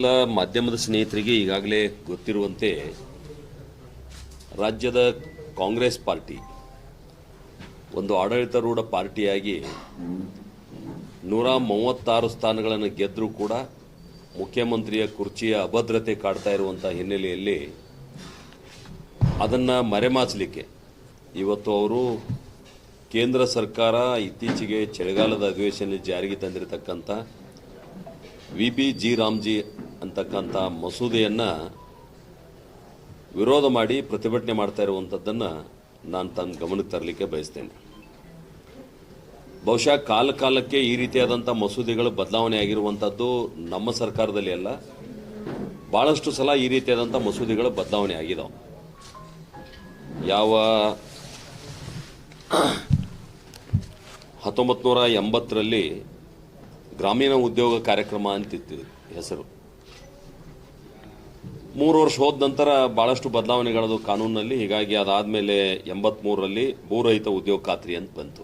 ಎಲ್ಲ ಮಾಧ್ಯಮದ ಸ್ನೇಹಿತರಿಗೆ ಈಗಾಗಲೇ ಗೊತ್ತಿರುವಂತೆ ರಾಜ್ಯದ ಕಾಂಗ್ರೆಸ್ ಪಾರ್ಟಿ ಒಂದು ಆಡಳಿತಾರೂಢ ಪಾರ್ಟಿಯಾಗಿ ನೂರ ಮೂವತ್ತಾರು ಸ್ಥಾನಗಳನ್ನು ಗೆದ್ದರೂ ಕೂಡ ಮುಖ್ಯಮಂತ್ರಿಯ ಕುರ್ಚಿಯ ಅಭದ್ರತೆ ಕಾಡ್ತಾ ಇರುವಂಥ ಹಿನ್ನೆಲೆಯಲ್ಲಿ ಅದನ್ನು ಮರೆಮಾಚಲಿಕ್ಕೆ ಇವತ್ತು ಅವರು ಕೇಂದ್ರ ಸರ್ಕಾರ ಇತ್ತೀಚೆಗೆ ಚಳಿಗಾಲದ ಅಧಿವೇಶನ ಜಾರಿಗೆ ತಂದಿರತಕ್ಕಂಥ ವಿ ಬಿ ಜಿ ರಾಮ್ಜಿ ಅಂತಕ್ಕಂಥ ಮಸೂದೆಯನ್ನು ವಿರೋಧ ಮಾಡಿ ಪ್ರತಿಭಟನೆ ಮಾಡ್ತಾ ಇರುವಂಥದ್ದನ್ನು ನಾನು ತನ್ನ ಗಮನಕ್ಕೆ ತರಲಿಕ್ಕೆ ಬಯಸ್ತೇನೆ. ಬಹುಶಃ ಕಾಲ ಕಾಲಕ್ಕೆ ಈ ರೀತಿಯಾದಂಥ ಮಸೂದೆಗಳು ಬದಲಾವಣೆ ಆಗಿರುವಂಥದ್ದು ನಮ್ಮ ಸರ್ಕಾರದಲ್ಲಿ ಅಲ್ಲ. ಭಾಳಷ್ಟು ಸಲ ಈ ರೀತಿಯಾದಂಥ ಮಸೂದೆಗಳು ಬದಲಾವಣೆ ಆಗಿದಾವೆ. ಯಾವ ಹತ್ತೊಂಬತ್ತು ನೂರ ಎಂಬತ್ತರಲ್ಲಿ ಗ್ರಾಮೀಣ ಉದ್ಯೋಗ ಕಾರ್ಯಕ್ರಮ ಅಂತಿತ್ತು ಹೆಸರು. ಮೂರು ವರ್ಷ ಹೋದ ನಂತರ ಭಾಳಷ್ಟು ಬದಲಾವಣೆಗಳದು ಕಾನೂನಿನಲ್ಲಿ. ಹೀಗಾಗಿ ಅದಾದಮೇಲೆ ಎಂಬತ್ಮೂರರಲ್ಲಿ ಭೂರಹಿತ ಉದ್ಯೋಗ ಖಾತ್ರಿ ಅಂತ ಬಂತು.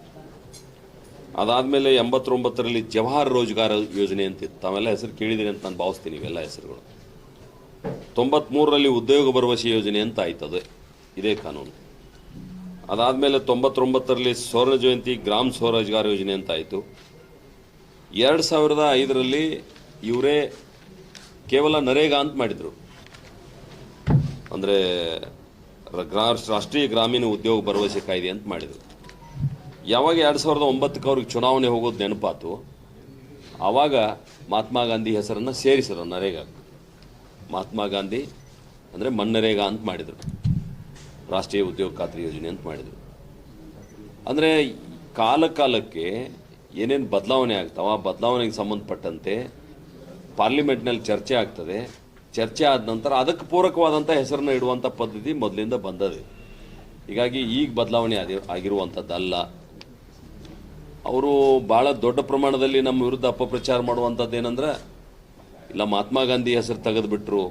ಅದಾದಮೇಲೆ ಎಂಬತ್ತೊಂಬತ್ತರಲ್ಲಿ ಜವಾಹರ್ ರೋಜ್ಗಾರ್ ಯೋಜನೆ ಅಂತಿತ್ತು ತಾವೆಲ್ಲ ಹೆಸರು ಕೇಳಿದಿರಿ ಅಂತ ನಾನು ಭಾವಿಸ್ತೀನಿ ಇವೆಲ್ಲ ಹೆಸರುಗಳು. ತೊಂಬತ್ಮೂರರಲ್ಲಿ ಉದ್ಯೋಗ ಭರವಸೆ ಯೋಜನೆ ಅಂತ ಆಯ್ತದೆ ಇದೇ ಕಾನೂನು. ಅದಾದಮೇಲೆ ತೊಂಬತ್ತೊಂಬತ್ತರಲ್ಲಿ ಸ್ವರ್ಣ ಜಯಂತಿ, ಗ್ರಾಮ ಸ್ವರೋಜ್ಗಾರ್ ಯೋಜನೆ ಅಂತ ಆಯಿತು. ಎರಡು ಸಾವಿರದ ಐದರಲ್ಲಿ ಇವರೇ ಕೇವಲ ನರೇಗಾ ಅಂತ ಮಾಡಿದರು. ಅಂದರೆ ರಾಷ್ಟ್ರೀಯ ಗ್ರಾಮೀಣ ಉದ್ಯೋಗ ಭರವಸೆ ಕಾಯ್ದೆ ಅಂತ ಮಾಡಿದರು. ಯಾವಾಗ ಎರಡು ಸಾವಿರದ ಒಂಬತ್ತಕ್ಕೆ ಅವ್ರಿಗೆ ಚುನಾವಣೆ ಹೋಗೋದು ನೆನಪಾತು. ಆವಾಗ ಮಹಾತ್ಮ ಗಾಂಧಿ ಹೆಸರನ್ನು ಸೇರಿಸಿದ್ರು, ನರೇಗಾ. ಮಹಾತ್ಮ ಗಾಂಧಿ ಅಂದರೆ ಮಣ್ಣರೇಗಾ ಅಂತ ಮಾಡಿದರು. ರಾಷ್ಟ್ರೀಯ ಉದ್ಯೋಗ ಖಾತ್ರಿ ಯೋಜನೆ ಅಂತ ಮಾಡಿದರು. ಅಂದರೆ ಕಾಲ ಕಾಲಕ್ಕೆ ಏನೇನು ಬದಲಾವಣೆ ಆಗ್ತಾವ ಆ ಬದಲಾವಣೆಗೆ ಸಂಬಂಧಪಟ್ಟಂತೆ ಪಾರ್ಲಿಮೆಂಟ್ನಲ್ಲಿ ಚರ್ಚೆ ಆಗ್ತದೆ. ಚರ್ಚೆ ಆದ ನಂತರ ಅದಕ್ಕೆ ಪೂರಕವಾದಂಥ ಹೆಸರನ್ನು ಇಡುವಂಥ ಪದ್ಧತಿ ಮೊದಲಿಂದ ಬಂದದೆ. ಹೀಗಾಗಿ ಈಗ ಬದಲಾವಣೆ ಆಗಿ ಆಗಿರುವಂಥದ್ದಲ್ಲ ಅವರು ಭಾಳ ದೊಡ್ಡ ಪ್ರಮಾಣದಲ್ಲಿ ನಮ್ಮ ವಿರುದ್ಧ ಅಪಪ್ರಚಾರ ಮಾಡುವಂಥದ್ದು ಏನಂದ್ರೆ ಇಲ್ಲ ಮಹಾತ್ಮ ಗಾಂಧಿ ಹೆಸರು ತೆಗೆದುಬಿಟ್ರು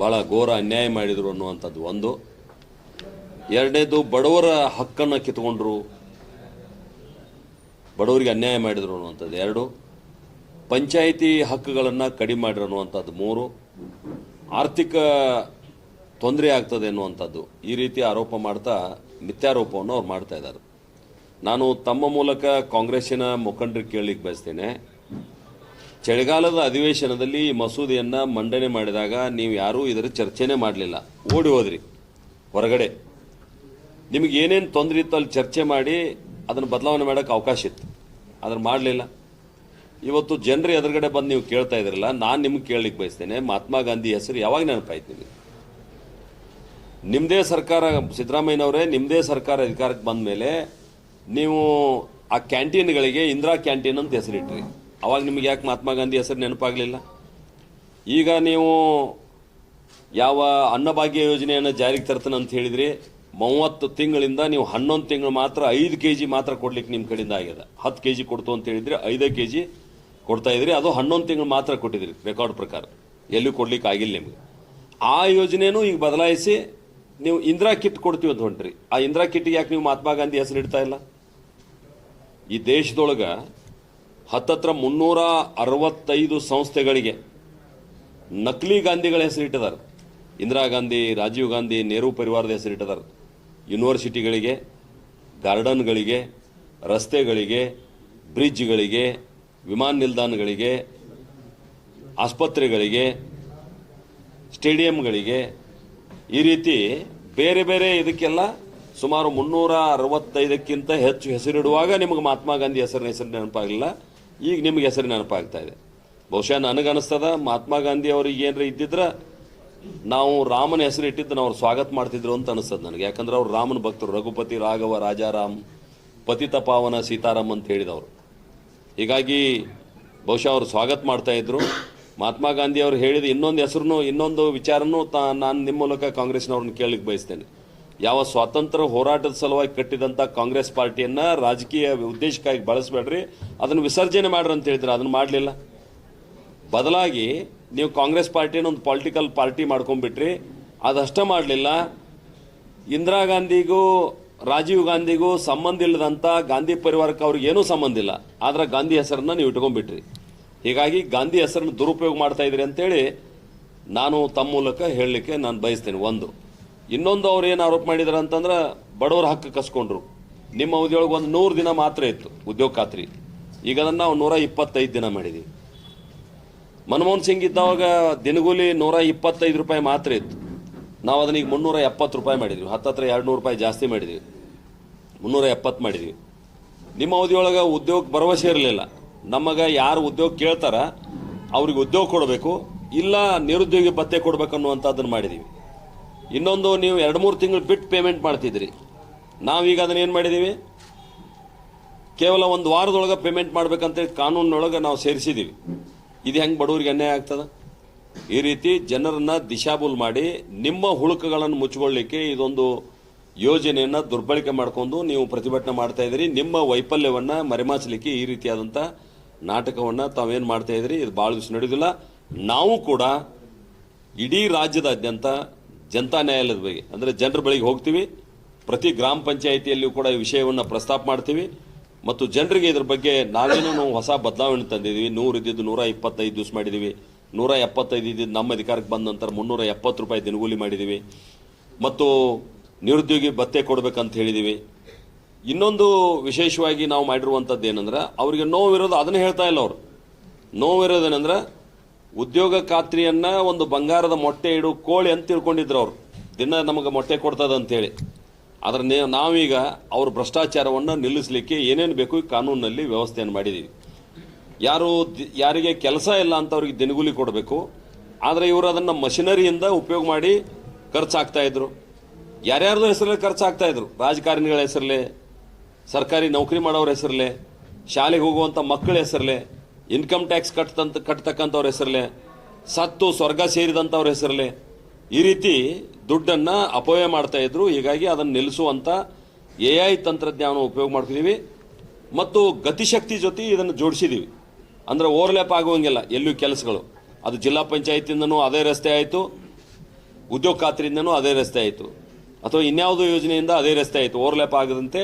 ಭಾಳ ಘೋರ ಅನ್ಯಾಯ ಮಾಡಿದರು ಅನ್ನುವಂಥದ್ದು ಒಂದು. ಎರಡನೇದು, ಬಡವರ ಹಕ್ಕನ್ನು ಕಿತ್ಕೊಂಡ್ರು, ಬಡವರಿಗೆ ಅನ್ಯಾಯ ಮಾಡಿದರು ಅನ್ನುವಂಥದ್ದು ಎರಡು. ಪಂಚಾಯಿತಿ ಹಕ್ಕುಗಳನ್ನು ಕಡಿಮೆ ಮಾಡಿರನ್ನುವಂಥದ್ದು ಮೂರು. ಆರ್ಥಿಕ ತೊಂದರೆ ಆಗ್ತದೆ ಅನ್ನುವಂಥದ್ದು ಈ ರೀತಿ ಆರೋಪ ಮಾಡ್ತಾ ಮಿಥ್ಯಾರೋಪವನ್ನು ಅವ್ರು ಮಾಡ್ತಾ ಇದ್ದಾರೆ. ನಾನು ತಮ್ಮ ಮೂಲಕ ಕಾಂಗ್ರೆಸ್ಸಿನ ಮುಖಂಡರಿಗೆ ಕೇಳಲಿಕ್ಕೆ ಬಯಸ್ತೇನೆ. ಚಳಿಗಾಲದ ಅಧಿವೇಶನದಲ್ಲಿ ಈ ಮಸೂದೆಯನ್ನು ಮಂಡನೆ ಮಾಡಿದಾಗ ನೀವು ಯಾರೂ ಇದರ ಚರ್ಚೆನೇ ಮಾಡಲಿಲ್ಲ. ಓಡಿ ಹೋದ್ರಿ. ಹೊರಗಡೆ. ನಿಮಗೆ ಏನೇನು ತೊಂದರೆ ಇತ್ತು ಅಲ್ಲಿ ಚರ್ಚೆ ಮಾಡಿ ಅದನ್ನು ಬದಲಾವಣೆ ಮಾಡೋಕ್ಕೆ ಅವಕಾಶ ಇತ್ತು. ಅದನ್ನು ಮಾಡಲಿಲ್ಲ. ಇವತ್ತು ಜನರು ಎದುರುಗಡೆ ಬಂದು ನೀವು ಕೇಳ್ತಾ ಇದ್ರಲ್ಲ, ನಾನು ನಿಮ್ಗೆ ಕೇಳಲಿಕ್ಕೆ ಬಯಸ್ತೇನೆ, ಮಹಾತ್ಮ ಗಾಂಧಿ ಹೆಸರು ಯಾವಾಗ ನೆನಪಾಯ್ತೀನಿ ನಿಮಗೆ ನಿಮ್ಮದೇ ಸರ್ಕಾರ, ಸಿದ್ದರಾಮಯ್ಯನವರೇ ನಿಮ್ಮದೇ ಸರ್ಕಾರ ಅಧಿಕಾರಕ್ಕೆ ಬಂದ ಮೇಲೆ ನೀವು ಆ ಕ್ಯಾಂಟೀನ್ಗಳಿಗೆ ಇಂದಿರಾ ಕ್ಯಾಂಟೀನ್ ಅಂತ ಹೆಸರಿಟ್ರಿ. ಅವಾಗ ನಿಮಗೆ ಯಾಕೆ ಮಹಾತ್ಮ ಗಾಂಧಿ ಹೆಸರು ನೆನಪಾಗಲಿಲ್ಲ? ಈಗ ನೀವು ಯಾವ ಅನ್ನಭಾಗ್ಯ ಯೋಜನೆಯನ್ನು ಜಾರಿಗೆ ತರ್ತಾನೆ ಅಂತ ಹೇಳಿದ್ರಿ, ಮೂವತ್ತು ತಿಂಗಳಿಂದ ನೀವು ಹನ್ನೊಂದು ತಿಂಗಳು ಮಾತ್ರ ಐದು ಕೆ ಜಿ ಮಾತ್ರ ಕೊಡ್ಲಿಕ್ಕೆ ನಿಮ್ಮ ಕಡೆಯಿಂದ ಆಗ್ಯದ. ಹತ್ತು ಕೆ ಜಿ ಕೊಡ್ತು ಅಂತ ಹೇಳಿದ್ರೆ, ಐದೇ ಕೆ ಜಿ ಕೊಡ್ತಾ ಇದ್ರಿ, ಅದು ಹನ್ನೊಂದು ತಿಂಗಳು ಮಾತ್ರ ಕೊಟ್ಟಿದ್ರಿ ರೆಕಾರ್ಡ್ ಪ್ರಕಾರ. ಎಲ್ಲೂ ಕೊಡ್ಲಿಕ್ಕೆ ಆಗಿಲ್ಲ ನಿಮಗೆ. ಆ ಯೋಜನೆನೂ ಈಗ ಬದಲಾಯಿಸಿ ನೀವು ಇಂದಿರಾ ಕಿಟ್ ಕೊಡ್ತೀವಿ ಅಂತ ಹೊಂಟ್ರಿ. ಆ ಇಂದಿರಾ ಕಿಟ್ಗೆ ಯಾಕೆ ನೀವು ಮಹಾತ್ಮ ಗಾಂಧಿ ಹೆಸರು ಇಡ್ತಾ ಇಲ್ಲ? ಈ ದೇಶದೊಳಗ ಹತ್ತತ್ರ ಮುನ್ನೂರ ಅರವತ್ತೈದು ಸಂಸ್ಥೆಗಳಿಗೆ ನಕಲಿ ಗಾಂಧಿಗಳ ಹೆಸರು ಇಟ್ಟಿದ್ದಾರೆ. ಇಂದಿರಾ ಗಾಂಧಿ, ರಾಜೀವ್ ಗಾಂಧಿ, ನೆಹರು ಪರಿವಾರದ ಹೆಸರು ಇಟ್ಟಿದ್ದಾರೆ. ಯೂನಿವರ್ಸಿಟಿಗಳಿಗೆ, ಗಾರ್ಡನ್ಗಳಿಗೆ, ರಸ್ತೆಗಳಿಗೆ ಬ್ರಿಡ್ಜ್ಗಳಿಗೆ ವಿಮಾನ ನಿಲ್ದಾಣಗಳಿಗೆ, ಆಸ್ಪತ್ರೆಗಳಿಗೆ, ಸ್ಟೇಡಿಯಂಗಳಿಗೆ ಈ ರೀತಿ ಬೇರೆ ಬೇರೆ ಇದಕ್ಕೆಲ್ಲ ಸುಮಾರು ಮುನ್ನೂರ ಅರವತ್ತೈದಕ್ಕಿಂತ ಹೆಚ್ಚು ಹೆಸರಿಡುವಾಗ ನಿಮಗೆ ಮಹಾತ್ಮ ಗಾಂಧಿ ಹೆಸರಿನ ಹೆಸರು ನೆನಪಾಗಲಿಲ್ಲ. ಈಗ ನಿಮಗೆ ಹೆಸರು ನೆನಪಾಗ್ತಾ ಇದೆ. ಬಹುಶಃ ನನಗನ್ನಿಸ್ತದ ಮಹಾತ್ಮ ಗಾಂಧಿ ಅವ್ರಿಗೆ ಏನರ ಇದ್ದಿದ್ರೆ ನಾವು ರಾಮನ ಹೆಸರು ಇಟ್ಟಿದ್ದು ನಾವು ಸ್ವಾಗತ ಮಾಡ್ತಿದ್ರು ಅಂತ ಅನಿಸ್ತದೆ ನನಗೆ. ಯಾಕಂದ್ರೆ ಅವ್ರು ರಾಮನ ಭಕ್ತರು. ರಘುಪತಿ ರಾಘವ ರಾಜಾರಾಮ್ ಪತಿತ ಪಾವನ ಸೀತಾರಾಮ್ ಅಂತ ಹೇಳಿದವರು. ಹೀಗಾಗಿ ಬಹುಶಃ ಅವರು ಸ್ವಾಗತ ಮಾಡ್ತಾ ಇದ್ರು. ಮಹಾತ್ಮ ಗಾಂಧಿ ಅವರು ಹೇಳಿದ ಇನ್ನೊಂದು ಹೆಸರು ಇನ್ನೊಂದು ವಿಚಾರನೂ ತಾ, ನಾನು ನಿಮ್ಮ ಮೂಲಕ ಕಾಂಗ್ರೆಸ್ನವ್ರನ್ನ ಕೇಳಲಿಕ್ಕೆ ಬಯಸ್ತೇನೆ. ಯಾವ ಸ್ವಾತಂತ್ರ್ಯ ಹೋರಾಟದ ಸಲುವಾಗಿ ಕಟ್ಟಿದಂಥ ಕಾಂಗ್ರೆಸ್ ಪಾರ್ಟಿಯನ್ನ ರಾಜಕೀಯ ಉದ್ದೇಶಕ್ಕಾಗಿ ಬಳಸಬೇಡ್ರಿ, ಅದನ್ನು ವಿಸರ್ಜನೆ ಮಾಡ್ರಿ ಅಂತ ಹೇಳಿದ್ರೆ, ಅದನ್ನು ಮಾಡಲಿಲ್ಲ. ಬದಲಾಗಿ ನೀವು ಕಾಂಗ್ರೆಸ್ ಪಾರ್ಟಿಯನ್ನು ಒಂದು ಪೊಲಿಟಿಕಲ್ ಪಾರ್ಟಿ ಮಾಡ್ಕೊಂಡ್ಬಿಟ್ರಿ, ಅದಷ್ಟೇ ಮಾಡಲಿಲ್ಲ. ಇಂದಿರಾ ಗಾಂಧಿಗೂ ರಾಜೀವ್ ಗಾಂಧಿಗೂ ಸಂಬಂಧ ಇಲ್ಲದಂಥ ಗಾಂಧಿ ಪರಿವಾರಕ್ಕೆ ಅವ್ರಿಗೆ ಏನೂ ಸಂಬಂಧ ಇಲ್ಲ. ಆದ್ರೆ ಗಾಂಧಿ ಹೆಸರನ್ನ ನೀವು ಇಟ್ಕೊಂಡ್ಬಿಟ್ರಿ. ಹೀಗಾಗಿ ಗಾಂಧಿ ಹೆಸರನ್ನು ದುರುಪಯೋಗ ಮಾಡ್ತಾ ಇದ್ರಿ ಅಂತೇಳಿ ನಾನು ತಮ್ಮ ಮೂಲಕ ಹೇಳಲಿಕ್ಕೆ ನಾನು ಬಯಸ್ತೇನೆ. ಒಂದು, ಇನ್ನೊಂದು ಅವ್ರು ಏನು ಆರೋಪ ಮಾಡಿದಾರೆ ಅಂತಂದ್ರೆ ಬಡವರ ಹಕ್ಕು ಕಸ್ಕೊಂಡ್ರು. ನಿಮ್ಮ ಅವಧಿಯೊಳಗೆ ಒಂದು ನೂರು ದಿನ ಮಾತ್ರ ಇತ್ತು ಉದ್ಯೋಗ ಖಾತ್ರಿ. ಈಗ ಅದನ್ನು ನಾವು ನೂರ ಇಪ್ಪತ್ತೈದು ದಿನ ಮಾಡಿದ್ದೀವಿ ಮನಮೋಹನ್ ಸಿಂಗ್ ಇದ್ದಾವಾಗ ದಿನಗೂಲಿ ನೂರ ಇಪ್ಪತ್ತೈದು ರೂಪಾಯಿ ಮಾತ್ರ ಇತ್ತು. ನಾವು ಅದನ್ನ ಈಗ ಮುನ್ನೂರ ಎಪ್ಪತ್ತು ರೂಪಾಯಿ ಮಾಡಿದ್ವಿ. ಹತ್ತತ್ರ ಎರಡು ನೂರು ರೂಪಾಯಿ ಜಾಸ್ತಿ ಮಾಡಿದ್ವಿ. ಮುನ್ನೂರ ಎಪ್ಪತ್ತು ಮಾಡಿದ್ವಿ. ನಿಮ್ಮ ಅವಧಿಯೊಳಗೆ ಉದ್ಯೋಗ ಭರವಸೆ ಇರಲಿಲ್ಲ. ನಮಗೆ ಯಾರು ಉದ್ಯೋಗ ಕೇಳ್ತಾರ, ಅವ್ರಿಗೆ ಉದ್ಯೋಗ ಕೊಡಬೇಕು, ಇಲ್ಲ ನಿರುದ್ಯೋಗಿ ಭತ್ತೆ ಕೊಡಬೇಕು ಅನ್ನುವಂಥದ್ದನ್ನು ಮಾಡಿದ್ದೀವಿ ಇನ್ನೊಂದು ನೀವು ಎರಡು ಮೂರು ತಿಂಗಳು ಬಿಟ್ಟು ಪೇಮೆಂಟ್ ಮಾಡ್ತಿದ್ರಿ. ನಾವೀಗ ಅದನ್ನ ಏನು ಮಾಡಿದ್ದೀವಿ ಕೇವಲ ಒಂದು ವಾರದೊಳಗೆ ಪೇಮೆಂಟ್ ಮಾಡ್ಬೇಕಂತ ಕಾನೂನಿನೊಳಗೆ ನಾವು ಸೇರಿಸಿದ್ದೀವಿ ಇದು ಹೆಂಗೆ ಬಡವರಿಗೆ ಅನ್ಯಾಯ ಆಗ್ತದ? ಈ ರೀತಿ ಜನರನ್ನ ದಿಶಾಬುಲ್ ಮಾಡಿ ನಿಮ್ಮ ಹುಳುಕಗಳನ್ನು ಮುಚ್ಚಿಕೊಳ್ಳಿಕ್ಕೆ ಇದೊಂದು ಯೋಜನೆಯನ್ನ ದುರ್ಬಳಕೆ ಮಾಡಿಕೊಂಡು ನೀವು ಪ್ರತಿಭಟನೆ ಮಾಡ್ತಾ ಇದ್ದೀರಿ. ನಿಮ್ಮ ವೈಫಲ್ಯವನ್ನ ಮರೆಮಾಚಲಿಕ್ಕೆ ಈ ರೀತಿಯಾದಂಥ ನಾಟಕವನ್ನ ತಾವೇನ್ ಮಾಡ್ತಾ ಇದ್ದೀರಿ? ಇದು ಭಾಳ ದಿವಸ ನಡೆಯೋದಿಲ್ಲ ನಾವು ಕೂಡ ಇಡೀ ರಾಜ್ಯದಾದ್ಯಂತ ಜನತಾ ನ್ಯಾಯಾಲಯದ ಬಗ್ಗೆ, ಅಂದರೆ ಜನರ ಬಳಿಗೆ ಹೋಗ್ತೀವಿ. ಪ್ರತಿ ಗ್ರಾಮ ಪಂಚಾಯಿತಿಯಲ್ಲಿಯೂ ಕೂಡ ಈ ವಿಷಯವನ್ನು ಪ್ರಸ್ತಾಪ ಮಾಡ್ತೀವಿ. ಮತ್ತು ಜನರಿಗೆ ಇದ್ರ ಬಗ್ಗೆ ನಾವೇನೋ ನಾವು ಹೊಸ ಬದಲಾವಣೆ ತಂದಿದ್ದೀವಿ. ನೂರು ಇದ್ದಿದ್ದು ನೂರ ಇಪ್ಪತ್ತೈದು ದಿವಸ ಮಾಡಿದ್ದೀವಿ. ನೂರ ಎಪ್ಪತ್ತೈದು ಇದ್ದಿದ್ದು ನಮ್ಮ ಅಧಿಕಾರಕ್ಕೆ ಬಂದ ನಂತರ ಮುನ್ನೂರ ಎಪ್ಪತ್ತು ರೂಪಾಯಿ ದಿನಗೂಲಿ ಮಾಡಿದ್ದೀವಿ ಮತ್ತು ನಿರುದ್ಯೋಗಿ ಭತ್ತೆ ಕೊಡಬೇಕಂತ ಹೇಳಿದ್ದೀವಿ ಇನ್ನೊಂದು ವಿಶೇಷವಾಗಿ ನಾವು ಮಾಡಿರುವಂಥದ್ದು ಏನಂದ್ರೆ, ಅವರಿಗೆ ನೋವಿರೋದು ಅದನ್ನೇ ಹೇಳ್ತಾ ಇಲ್ಲ ಅವರು. ನೋವಿರೋದೇನೆಂದ್ರೆ ಉದ್ಯೋಗ ಖಾತ್ರಿಯನ್ನು ಒಂದು ಬಂಗಾರದ ಮೊಟ್ಟೆ ಇಡು, ಕೋಳಿ ಅಂತ ತಿಳ್ಕೊಂಡಿದ್ರು ಅವರು. ದಿನ ನಮಗೆ ಮೊಟ್ಟೆ ಕೊಡ್ತದೆ ಅಂತೇಳಿ ಆದ್ರೆ ನಾವೀಗ ಅವ್ರ ಭ್ರಷ್ಟಾಚಾರವನ್ನು ನಿಲ್ಲಿಸಲಿಕ್ಕೆ ಏನೇನು ಬೇಕು ಕಾನೂನಿನಲ್ಲಿ ವ್ಯವಸ್ಥೆಯನ್ನು ಮಾಡಿದ್ದೀವಿ ಯಾರು ಯಾರಿಗೆ ಕೆಲಸ ಇಲ್ಲ ಅಂತ ಅವ್ರಿಗೆ ದಿನಗೂಲಿ ಕೊಡಬೇಕು. ಆದರೆ ಇವರು ಅದನ್ನು ಮಷಿನರಿಯಿಂದ ಉಪಯೋಗ ಮಾಡಿ ಖರ್ಚಾಗ್ತಾ ಇದ್ರು. ಯಾರ್ಯಾರ್ದು ಹೆಸರಲ್ಲಿ ಖರ್ಚಾಗ್ತಾ ಇದ್ರು. ರಾಜಕಾರಣಿಗಳ ಹೆಸರಲ್ಲೇ, ಸರ್ಕಾರಿ ನೌಕರಿ ಮಾಡೋರ ಹೆಸರಲ್ಲೇ, ಶಾಲೆಗೆ ಹೋಗುವಂಥ ಮಕ್ಕಳ ಹೆಸರಲ್ಲೇ ಇನ್ಕಮ್ ಟ್ಯಾಕ್ಸ್ ಕಟ್ತಂತ ಕಟ್ತಕ್ಕಂಥವ್ರ ಹೆಸರಲ್ಲೇ, ಸತ್ತು ಸ್ವರ್ಗ ಸೇರಿದಂಥವ್ರ ಹೆಸರಲ್ಲೇ ಈ ರೀತಿ ದುಡ್ಡನ್ನು ಅಪವ್ಯಯ ಮಾಡ್ತಾ ಇದ್ರು. ಹೀಗಾಗಿ ಅದನ್ನು ನಿಲ್ಲಿಸುವಂಥ ಎ ಐ ತಂತ್ರಜ್ಞಾನ ಉಪಯೋಗ ಮಾಡ್ತಿದ್ದೀವಿ ಮತ್ತು ಗತಿಶಕ್ತಿ ಜೊತೆ ಇದನ್ನು ಜೋಡಿಸಿದೀವಿ. ಅಂದ್ರೆ ಓವರ್ಲ್ಯಾಪ್ ಆಗುವಂಗಿಲ್ಲ, ಎಲ್ಲೂ ಕೆಲಸಗಳು. ಅದು ಜಿಲ್ಲಾ ಪಂಚಾಯತಿಂದನೂ ಅದೇ ರಸ್ತೆ ಆಯಿತು, ಉದ್ಯೋಗ ಖಾತ್ರಿಯಿಂದನೂ ಅದೇ ರಸ್ತೆ ಆಯಿತು. ಅಥವಾ ಇನ್ಯಾವುದೋ ಯೋಜನೆಯಿಂದ ಅದೇ ರಸ್ತೆ ಆಯಿತು ಓವರ್ಲ್ಯಾಪ್ ಆಗದಂತೆ,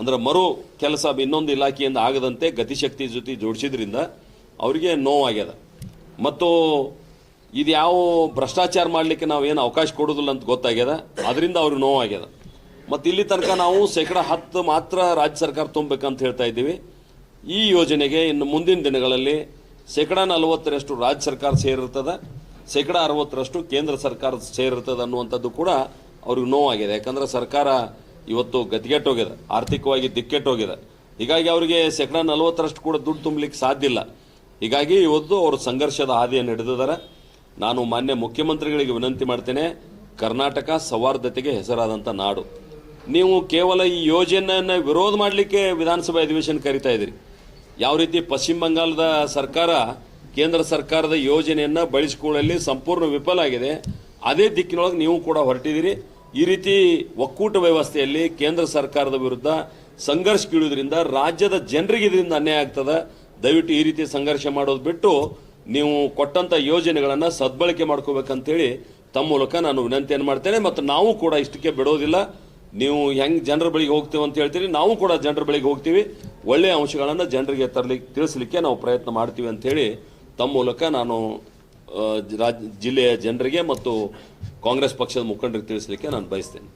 ಅಂದ್ರೆ ಮರು ಕೆಲಸ ಇನ್ನೊಂದು ಇಲಾಖೆಯಿಂದ ಆಗದಂತೆ ಗತಿಶಕ್ತಿ ಜೊತೆ ಜೋಡಿಸಿದ್ರಿಂದ ಅವರಿಗೆ ನೋವಾಗ್ಯದ ಮತ್ತು ಇದು ಯಾವ ಭ್ರಷ್ಟಾಚಾರ ಮಾಡಲಿಕ್ಕೆ ಏನು ಅವಕಾಶ ಕೊಡೋದಿಲ್ಲ ಅಂತ ಗೊತ್ತಾಗ್ಯದ ಅದರಿಂದ ಅವ್ರಿಗೆ ನೋವಾಗ್ಯದ ಮತ್ತು ಇಲ್ಲಿ ತನಕ ನಾವು ಶೇಕಡ ಹತ್ತು ಮಾತ್ರ ರಾಜ್ಯ ಸರ್ಕಾರ ತುಂಬಬೇಕಂತ ಹೇಳ್ತಾ ಇದ್ದೀವಿ. ಈ ಯೋಜನೆಗೆ ಇನ್ನು ಮುಂದಿನ ದಿನಗಳಲ್ಲಿ ಶೇಕಡ ನಲವತ್ತರಷ್ಟು ರಾಜ್ಯ ಸರ್ಕಾರ ಸೇರಿರ್ತದೆ, ಶೇಕಡ ಅರವತ್ತರಷ್ಟು ಕೇಂದ್ರ ಸರ್ಕಾರ ಸೇರಿರ್ತದೆ ಅನ್ನುವಂಥದ್ದು ಕೂಡ ಅವ್ರಿಗೆ ನೋವಾಗಿದೆ. ಯಾಕಂದ್ರೆ ಸರ್ಕಾರ ಇವತ್ತು ಗತಿಗೆಟ್ಟೋಗಿದೆ ಆರ್ಥಿಕವಾಗಿ ದಿಕ್ಕೆಟ್ಟೋಗಿದೆ. ಹೀಗಾಗಿ ಅವರಿಗೆ ಶೇಕಡ ನಲವತ್ತರಷ್ಟು ಕೂಡ ದುಡ್ಡು ತುಂಬಲಿಕ್ಕೆ ಸಾಧ್ಯ ಇಲ್ಲ. ಹೀಗಾಗಿ ಇವತ್ತು ಅವರು ಸಂಘರ್ಷದ ಹಾದಿಯನ್ನು ಹಿಡಿದಿದ್ದಾರೆ. ನಾನು ಮಾನ್ಯ ಮುಖ್ಯಮಂತ್ರಿಗಳಿಗೆ ವಿನಂತಿ ಮಾಡ್ತೇನೆ, ಕರ್ನಾಟಕ ಸೌಹಾರ್ದತೆಗೆ ಹೆಸರಾದಂಥ ನಾಡು. ನೀವು ಕೇವಲ ಈ ಯೋಜನೆಯನ್ನು ವಿರೋಧ ಮಾಡಲಿಕ್ಕೆ ವಿಧಾನಸಭೆ ಅಧಿವೇಶನ ಕರಿತಾ ಇದ್ದೀರಿ. ಯಾವ ರೀತಿ ಪಶ್ಚಿಮ ಬಂಗಾಳದ ಸರ್ಕಾರ, ಕೇಂದ್ರ ಸರ್ಕಾರದ ಯೋಜನೆಯನ್ನು ಬಳಸಿಕೊಳ್ಳಲ್ಲಿ ಸಂಪೂರ್ಣ ವಿಫಲ ಆಗಿದೆ. ಅದೇ ದಿಕ್ಕಿನೊಳಗೆ ನೀವು ಕೂಡ ಹೊರಟಿದ್ದೀರಿ. ಈ ರೀತಿ ಒಕ್ಕೂಟ ವ್ಯವಸ್ಥೆಯಲ್ಲಿ ಕೇಂದ್ರ ಸರ್ಕಾರದ ವಿರುದ್ಧ ಸಂಘರ್ಷಕ್ಕಿಳಿಯೋದ್ರಿಂದ ರಾಜ್ಯದ ಜನರಿಗೆ ಇದರಿಂದ ಅನ್ಯಾಯ ಆಗ್ತದೆ. ದಯವಿಟ್ಟು ಈ ರೀತಿ ಸಂಘರ್ಷ ಮಾಡೋದು ಬಿಟ್ಟು ನೀವು ಕೊಟ್ಟಂತ ಯೋಜನೆಗಳನ್ನು ಸದ್ಬಳಕೆ ಮಾಡ್ಕೋಬೇಕಂತೇಳಿ ತಮ್ಮ ಮೂಲಕ ನಾನು ವಿನಂತಿಯನ್ನು ಮಾಡ್ತೇನೆ. ಮತ್ತು ನಾವು ಕೂಡ ಇಷ್ಟಕ್ಕೆ ಬಿಡೋದಿಲ್ಲ. ನೀವು ಹೆಂಗ್ ಜನರ ಬಳಿಗೆ ಹೋಗ್ತೇವೆ ಅಂತ ಹೇಳ್ತೀರಿ. ನಾವು ಕೂಡ ಜನರ ಬಳಿಗೆ ಹೋಗ್ತೀವಿ. ಒಳ್ಳೆಯ ಅಂಶಗಳನ್ನು ಜನರಿಗೆ ತರಲಿಕ್ಕೆ ತಿಳಿಸಲಿಕ್ಕೆ ನಾವು ಪ್ರಯತ್ನ ಮಾಡ್ತೀವಿ ಅಂಥೇಳಿ ತಮ್ಮ ಮೂಲಕ ನಾನು ರಾಜ್, ಜಿಲ್ಲೆಯ ಜನರಿಗೆ ಮತ್ತು ಕಾಂಗ್ರೆಸ್ ಪಕ್ಷದ ಮುಖಂಡರಿಗೆ ತಿಳಿಸಲಿಕ್ಕೆ ನಾನು ಬಯಸ್ತೇನೆ.